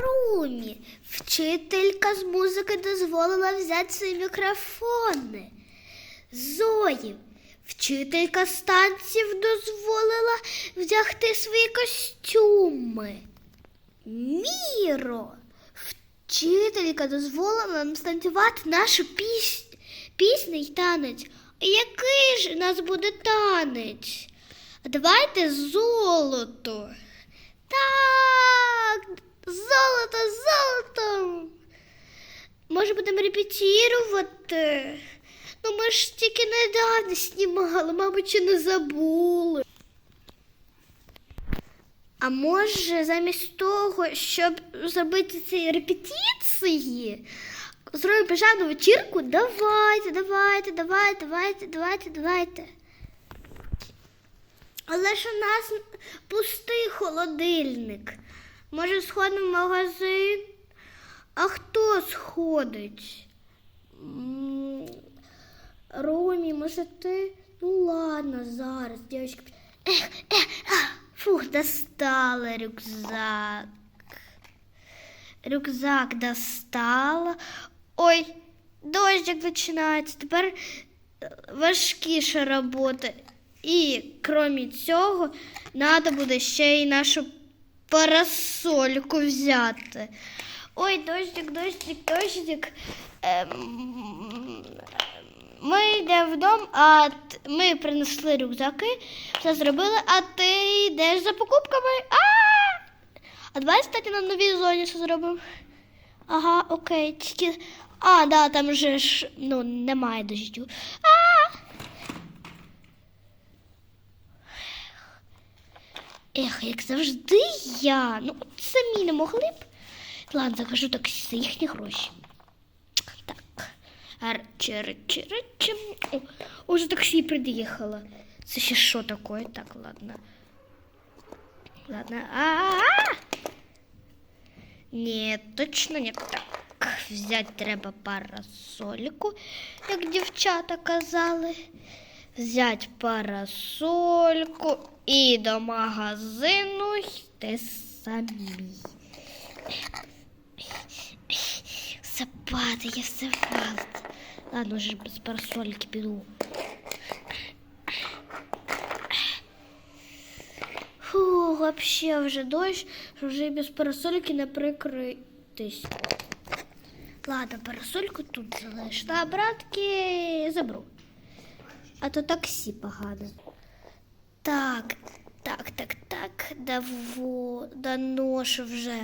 Румі, вчителька з музики дозволила взяти свої мікрофони. Зої, вчителька з танців дозволила вдягти свої костюми. Міро, вчителька дозволила нам станцювати нашу піс... пісню й танець. Який ж у нас буде танець? Давайте золото. Так, золото, золото. Може, будемо репетирувати? Ну, ми ж тільки недавно знімали, мабуть, чи не забули. А може, замість того, щоб зробити ці репетиції, зробимо пижамну вечірку? Давайте, давайте, давайте, давайте, давайте, давайте. Але ж у нас пустий холодильник. Може, сходимо в магазин? А хто сходить? Ромі, може ти? Ну ладно, зараз, дівчатки. Ех, ех, фух, достала рюкзак. Рюкзак достала. Ой, дощик починається. Тепер е, важкіша робота. І крім цього, треба буде ще й нашу парасольку взяти. Ой, дощик, дощик, дощик. Ем, Ми йдемо вдома, а т- ми принесли рюкзаки, все зробили, а ти йдеш за покупками. А! А давай, кстати, на новій зоні що зробимо. Ага, окей. Тільки. А, да, там же ж ну, немає дощу. А! Ех, як завжди я. Ну, от самі не могли б. Ладно, закажу таксі за їхні гроші. Так. Арче, рече, рече. О, уже таксі приїхало. Це ще що таке? Так, ладно. Ладно. А-а-а! Ні, точно не так. Взяти треба парасольку, як дівчата казали. Взяти парасольку і до магазину йти самі. Все падає, все валить. Ладно, вже без парасольки піду. Фу, вообще вже дощ, що вже без парасольки не прикритись. Ладно, парасольку тут залиш. Та братки заберу. А то таксі погано. Так, так, так, так, даво, доношу вже.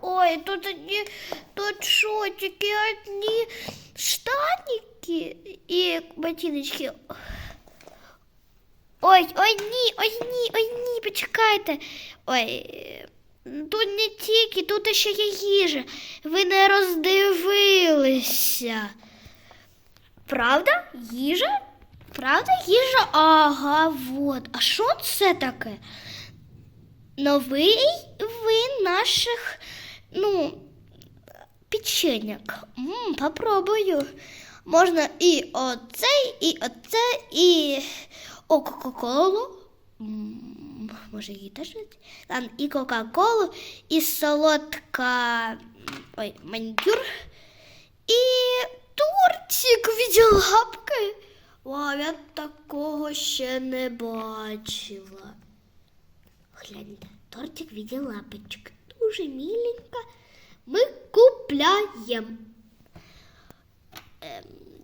Ой, тут одні, тут що, тільки одні штаники і ботиночки. Ой, ой, ні, ой, ні, ой, ні, почекайте. Ой, тут не тільки, тут ще є їжа. Ви не роздивилися. Правда? Їжа? Правда, їжа? Ага, вот. А що це таке? Новий ви наших, ну, печеньок. М, попробую. Можна і оцей, і оце, і о, Кока-Колу. Може, її теж? Ладно, і Кока-Колу, і солодка ой, манікюр, і тортик в віді лапки. Вау, я такого ще не бачила. Гляньте, тортик в віді лапочок. Дуже міленько. Ми купляємо.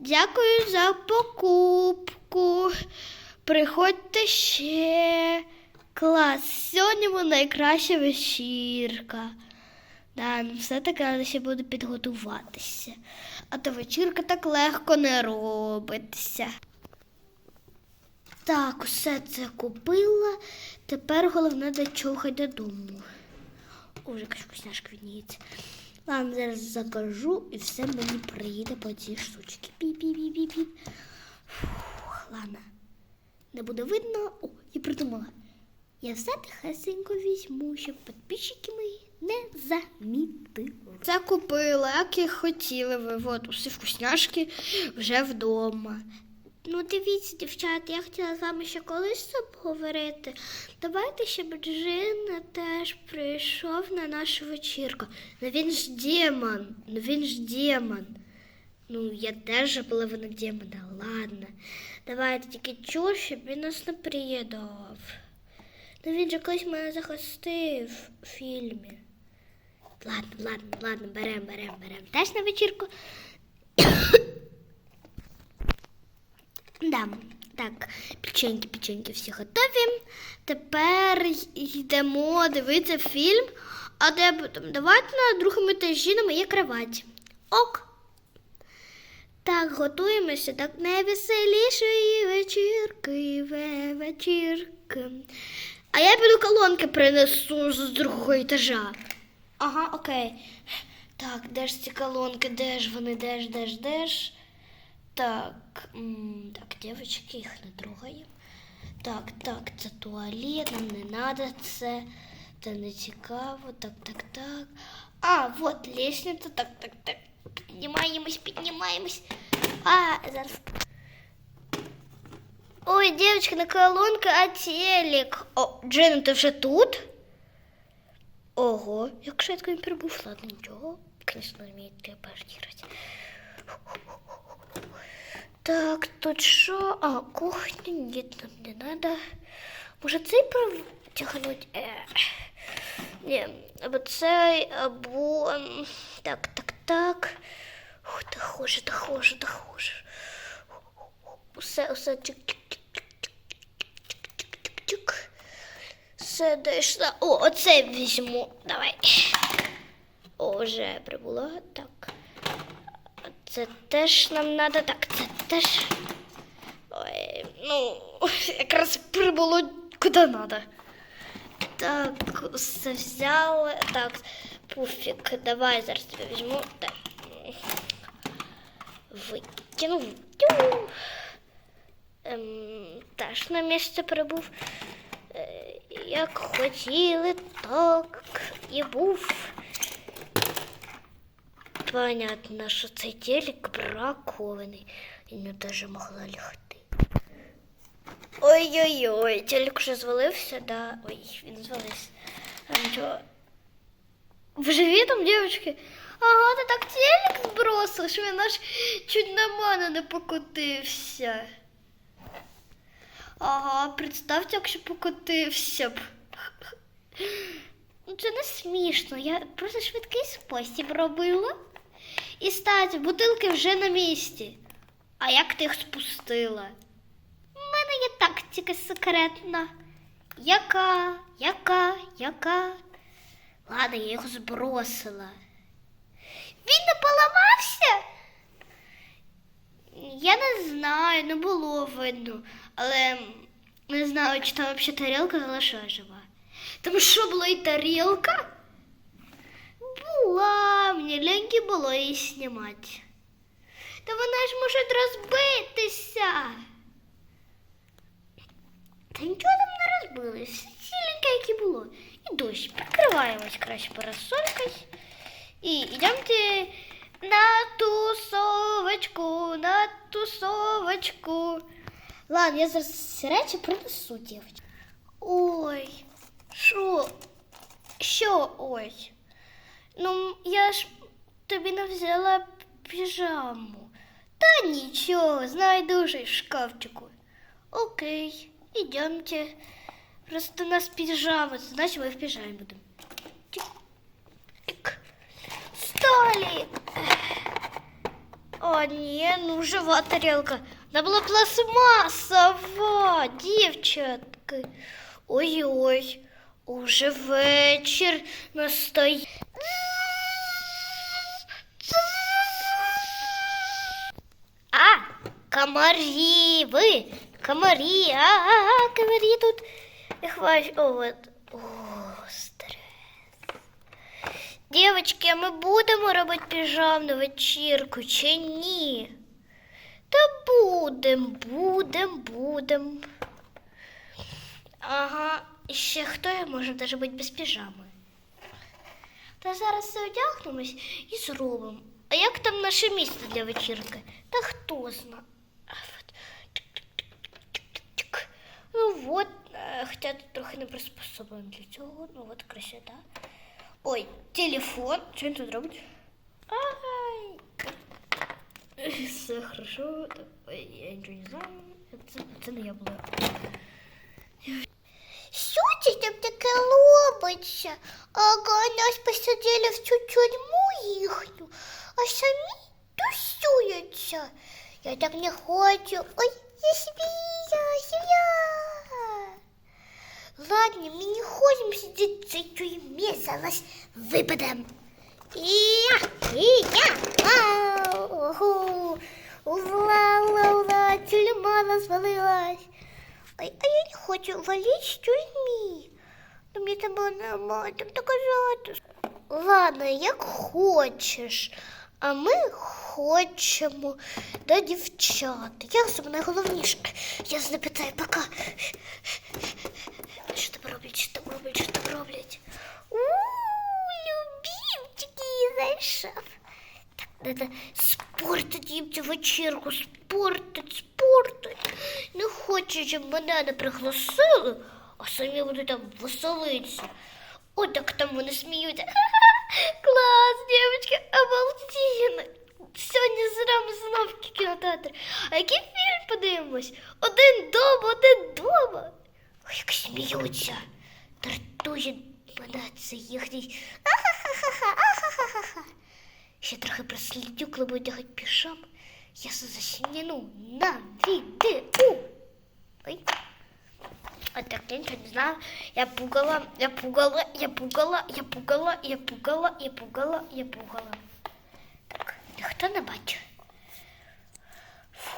Дякую за покупку. Приходьте ще. Клас. Сьогодні буде найкраща вечірка. Да, ну все-таки треба ще буде підготуватися. А то вечірка так легко не робиться. Так, усе це купила. Тепер головне дочухати додому. Уже якась вкусняшка відніється. Ладно, зараз закажу і все мені приїде по цій штучці. Пі-пі-пі-пі-пі. Ладно. Не буде видно. О, я придумала. Я все тихесенько візьму, щоб підписчики мої не замітили. Це купила, як і хотіли ви. От усі вкусняшки вже вдома. Ну, дивіться, дівчата, я хотіла з вами ще колись обговорити. Давайте, щоб Джин теж прийшов на нашу вечірку. Ну він ж демон, ну він ж демон. Ну, я теж половина демона, ладно. Давайте тільки чур, щоб він нас не приїдав. Ну він же колись мене захистив в фільмі. Ладно, ладно, ладно, берем, берем, берем. Теж на вечірку. Да, так, печеньки, печеньки всі готові. Тепер йдемо дивитися фільм, а де? Давайте на другому етажі на моїй кроваті. Ок. Так, готуємося до найвеселішої вечірки, вечірки. А я піду колонки принесу з другого етажа. Ага, окей. Так, де ж ці колонки, де ж вони, де ж, де ж, де ж? Так, м, так, девочки, їх не трогаємо. Так, так, це туалет, нам не надо це. Це не цікаво. Так, так, так. А, вот лестниця. Так, так, так. Піднімаємось, піднімаємось. А, зараз. Ой, девочка, не колонка, а телек. О, Джен, ти вже тут? Ого, як швидко він прибув, ладно, нічого. Звісно, вміє телепортувати. Так, тут що? А, кухня, нет, нам не надо. Може цей протягнуть? Е. Ні, або цей, або... Так, так, так. Ух, та хуже, та хуже, та хуже. Усе, усе, чик-чик-чик-чик-чик-чик-чик. Все дійшла. О, оце візьму. Давай. О, вже прибула. Так. Це теж нам треба. Так, це теж. Ой, ну, якраз прибуло куди треба. Так, все взяли. Так, пуфік, давай зараз тебе візьму. Так. Викинув. Ем, теж на місце прибув. Е, Як хотіли, так і був. Понятно, що цей телек бракований. І не теж могла лягти. Ой-ой-ой, телек вже звалився, да. Ой, він звалився. Ви живі там, дівчатки? Ага, ти так телек збросив, що він аж чуть на мене не покотився. Ага, представте, якщо покотився б. Ну, це не смішно. Я просто швидкий спосіб робила. І стать, бутилки вже на місці. А як ти їх спустила? У мене є тактика секретна. Яка, яка, яка? Ладно, я його збросила. Він не поламався? Я не знаю, не було видно. Але не знаю, чи там взагалі тарілка залишила жива. Там що була і тарілка? Була, мені ліньки було її знімати. Та вона ж може розбитися. Та нічого там не розбилось. Ціленьке, як і було. І дощ. Прикриваємось краще парасолькою. І йдемте на тусовочку, на тусовочку. Ладно, я зараз ці речі принесу, дівчатки. Ой, що? Що ой? Ну, я ж тобі не взяла піжаму. Та нічого, знайду вже в шкафчику. Окей, ідемте. Просто у нас піжама, значить ми в піжамі будемо. Тик. Столик. О, ні, ну жива тарілка. Вона була пластмасова, дівчатки. Ой-ой, уже вечір настає. Комарі, ви, комарі, а, а, а комарі тут. Их ваш, о, вот, о, стрес. Дівчатки, а ми будемо робити піжамну вечірку чи ні? Та будем, будем, будем. Ага, ще хто я може даже бути без піжами? Та зараз все одягнемось і зробимо. А як там наше місце для вечірки? Та хто зна? от, е, хоча тут трохи не приспособлено для цього. Ну от красота. Ой, телефон. Що він тут робить? Ай. Все хорошо. Так, ой, я нічого не знаю. Це, це не я була. Що це там таке робиться? Ага, нас посадили в цю тюрму їхню, а самі тусуються. Я так не хочу. Ой, Я свія, свія. Ладно, ми не сидіти в цій тюрмі, зараз випадемо. Я, я, ау, ура, ура, ура, тюрма розвалилась. Ай, а я не хочу валить в тюрьмі. Ну, мені там було нормально, там така жатиш. Ладно, як хочеш. А ми хочемо до дівчат. Я саме найголовніше. Я не питаю, пока. Що там роблять, що там роблять, що там роблять? У, любімчики, зайшов. Так, надо спортити їм цю вечірку, спортить, спортить. Не хочу, щоб мене не пригласили, а самі будуть там веселитися. О, так там вони сміються. Клас, дівчатки, обалденно. Сьогодні зрами знов кінотеатр. А який фільм подивимось? Один дома, один дома. Ой, як сміються. Тартує мене це їхній. Ще трохи прослідю, коли буду тягати пішом. Я засніну на відео. Ой. А так я нічого не знаю. Я пугала, я пугала, я пугала, я пугала, я пугала, я пугала, я пугала. Так, ніхто не бачить. Фу,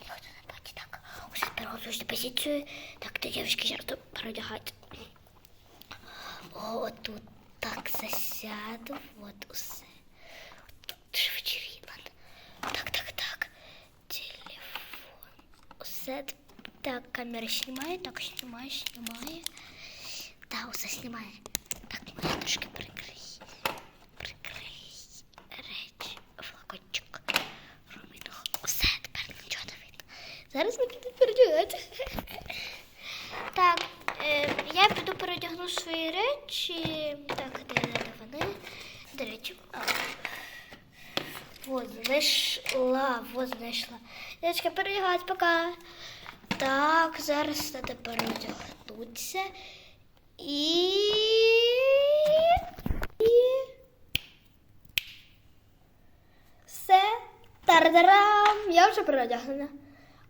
ніхто не бачить. Так, ось переготуюсь позицію. Так, то дівчатки жарту передягати. О, тут так засяду, от усе. Тут ж вечерина. Так, так, так. Телефон. Усе. Так, камера знімає, так, знімає, знімає. Так, усе знімає. Так, моя трошки прикрий. Прикрий речі, флакончик. Руміно. Усе, тепер нічого не видно. Зараз ми підемо передягати. Так, е, я піду передягну свої речі. Так, де, де вони? До речі. А. Вот, знайшла, вот знайшла. Дівчатка, передягать, пока. Так, зараз треба передягнутися. І... І... Все. Тардарам! Я вже переодягнена.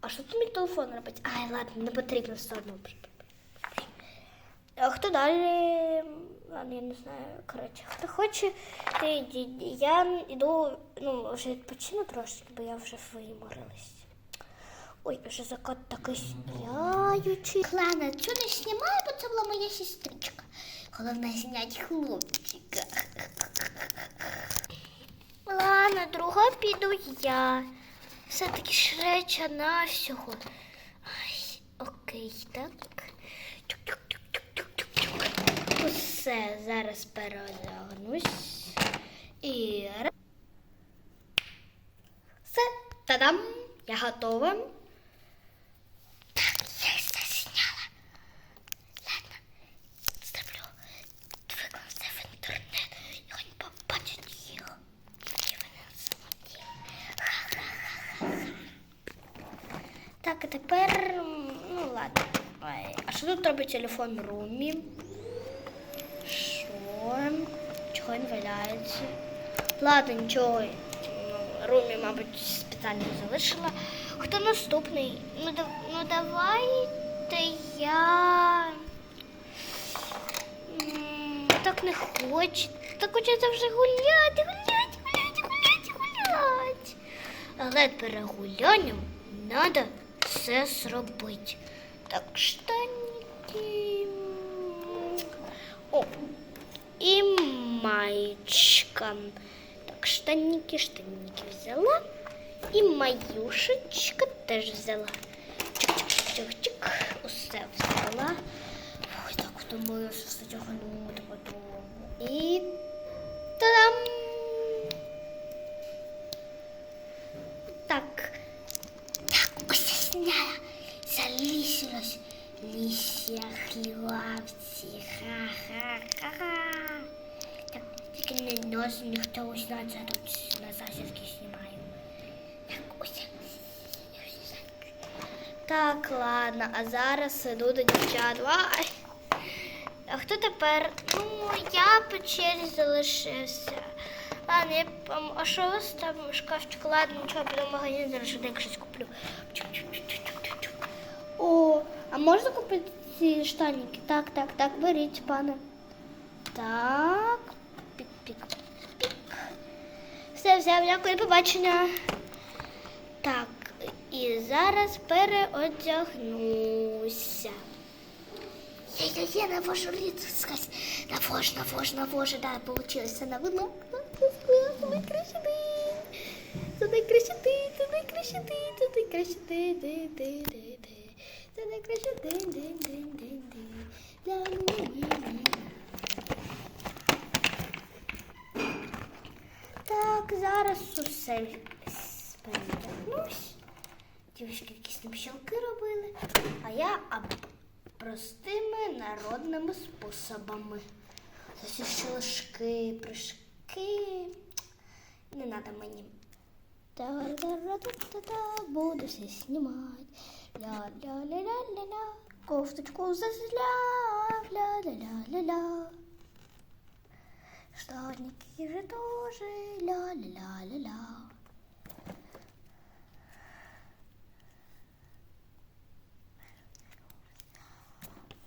А що тут мій телефон робить? Ай, ладно, не потрібно все одно. А хто далі? Ладно, я не знаю. Коротше, хто хоче. Я йду, ну, вже відпочину трошки, бо я вже виморилась. Ой, вже закат такий сяючий. Ладно, цю не знімаю, бо це була моя сестричка. Головне зняти хлопчика. Ладно, друга піду я. Все-таки ж реча на всього. Ай, окей, так. Усе, зараз переодягнусь. І. Все, та-дам! Я готова. Так, я все зняла. Ладно, зроблю. Виклав це в інтернет. І хоч побачать їх. І вони самоті. Так, а тепер. м, Ну ладно. Ой, а що тут робить телефон Румі? Що? Чого він валяється? Ладно, нічого. Ну, Румі, мабуть, спеціально залишила. Хто наступний? Ну, да, ну давайте я. М, Так не хочу. Так хочеться вже гуляти, гуляти, гуляти, гуляти, гуляти. Але перегулянням треба все зробити. Так, штаники. О, і маєчка. Так, штаники, штаники взяла. І маюшечка теж взяла. Чик-чик-чик-чик. Усе взяла. Ой, так втомилася все тягнути подовго. І там. Так. Так, Ліся хлівці, ха-ха-ха. Так, тільки не нос, ніхто ось тут на засідки знімаю. Так, ось. Так, ладно, а зараз іду до дівчат. А хто тепер? Ну, я по черзі залишився. Ладно, я а що у вас там шкафчик? Ладно, нічого, піду в магазин, зараз щось куплю. Чу -чу -чу. Можна купити ці штаніки? Так, так, так, беріть, пане. Так. Пік-пік-пік. Все, все, дякую, побачення. Так, і зараз переодягнуся. Я-я-я, навожу лицо, сказать. Навожу, навожу, навожу, да, получилось. Це на видно. Це найкраще день. Це найкраще день, це найкраще день, це найкраще день, день, день, день, день. Це найкраще день, день, день, день, день. Ля-ля-ля-ля-ля. Так, зараз усе передягнусь. Дівчатки якісь там щелки робили, а я простими народними способами. Ці шелушки, прыжки. Не надо мені. Та-ра-ра-та-та-та, Буду все снимать. Ля-ля-ля-ля-ля-ля. Кофточку зазляв. Ля-ля-ля-ля-ля. Штанники же тоже. Ля-ля-ля-ля-ля.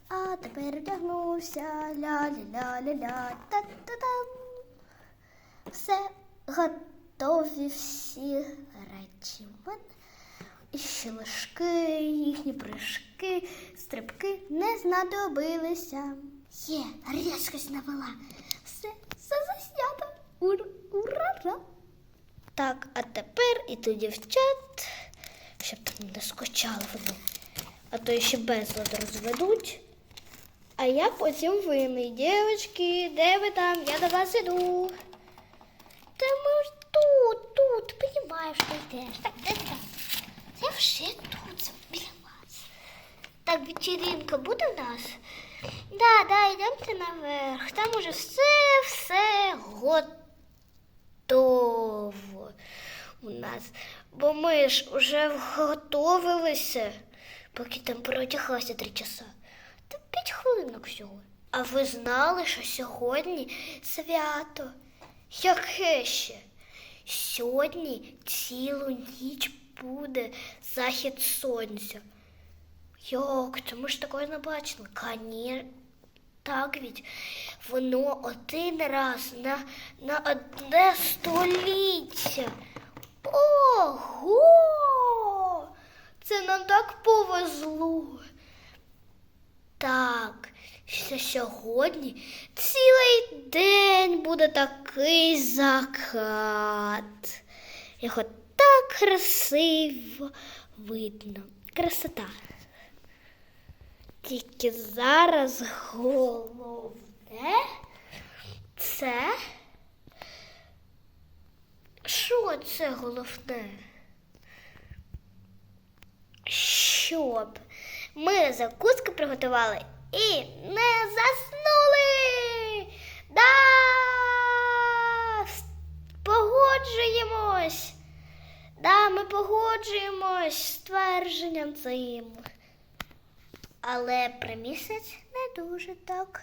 А тепер одягнувся. Ля-ля-ля-ля-ля. Та-та-там. Все готові всі речі. І щелешки, їхні прыжки, стрибки не знадобилися. Є, різкость навела. Все, все заснято. Ур, ура! Так, а тепер іду дівчат, щоб там не скучали вони. А то ще безлад розведуть. А я потім винний. Дівчатки, де ви там? Я до вас іду. Та ми ж тут, тут, понімаєш, що йдеш. Так, де там? Я вже тут, біля вас. Так, вечеринка буде у нас? Да, да, йдемте наверх. Там уже все, все готово у нас. Бо ми ж уже готовилися, поки там переодяглася три часа. Та п'ять хвилинок всього. А ви знали, що сьогодні свято? Яке ще? Сьогодні цілу ніч буде захід сонця. Це ми ж такого не бачили. Кані... Так ведь воно один раз на, на одне століття. Ого! Це нам так повезло. Так, що сьогодні цілий день буде такий закат. Його так красиво видно. Красота. Тільки зараз головне це. Що це головне? Щоб ми закуски приготували і не заснули. Да! Погоджуємось. Да, ми погоджуємось з твердженням цим. Але про місяць не дуже так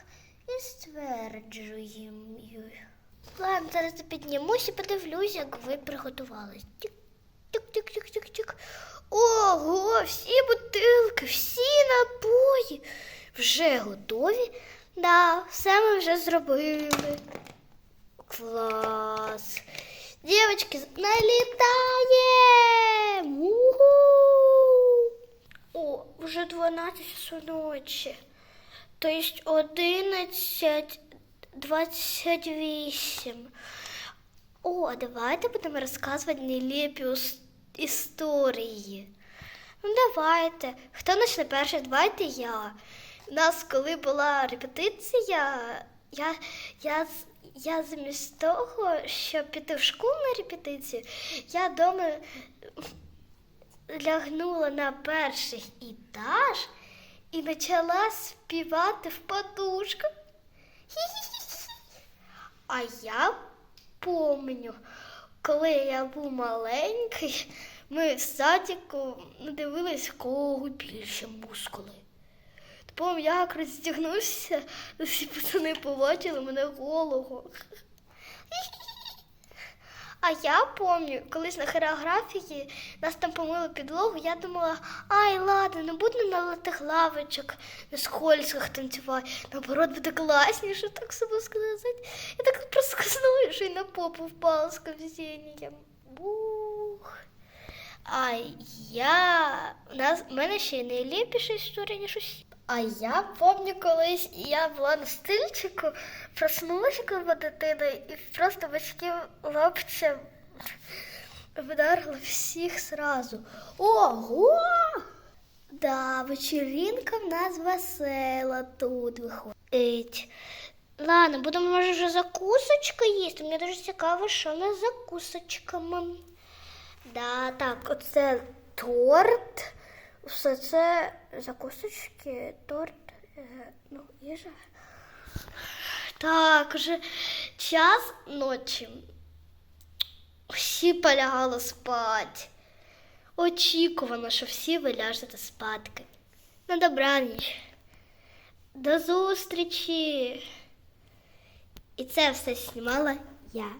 і стверджуємо. Ладно, зараз я піднімусь і подивлюсь, як ви приготувались. Тік, тік, тік, тік, тік, тік. Ого, всі бутилки, всі напої вже готові. Да, все ми вже зробили. Клас. Дівчатки, налітаємо! О, вже 12 часов ночі. Тобто 11, 28. О, давайте будемо розказувати нелепі історії. Ну, давайте. Хто почне перший? Давайте я. У нас, коли була репетиція, я, я, я замість того, щоб піти в школу на репетицію, я вдома лягнула на перший етаж і почала співати в подушку. А я помню, коли я був маленький, ми в садіку дивились, кого більше мускули. Потім я як роздягнувся, всі пацани побачили мене голого. А я пам'ятаю, колись на хореографії нас там помили підлогу, я думала, ай, ладно, не буду на латих лавочок, на скользках танцювати. Наоборот, буде класніше, так собі сказати. Я так проскользнула, що й на попу впала з ковзінням. Бух. А я. У нас в мене ще й найліпіша історія, ніж усі. А я пам'ятаю, колись я була на стильчику, проснулася коли дитиною і просто батьків лапцем вдарила всіх сразу. Ого! Да, вечеринка в нас весела тут виходить. Ладно, будемо може вже закусочка їсти. Мені дуже цікаво, що в з закусочками. Да, так, оце торт. Все це закусочки, торт, е, ну, їжа. Так, вже час ночі. Всі полягали спати. Очікувано, що всі ви ляжете спадки. На добраніч. До зустрічі. І це все знімала я.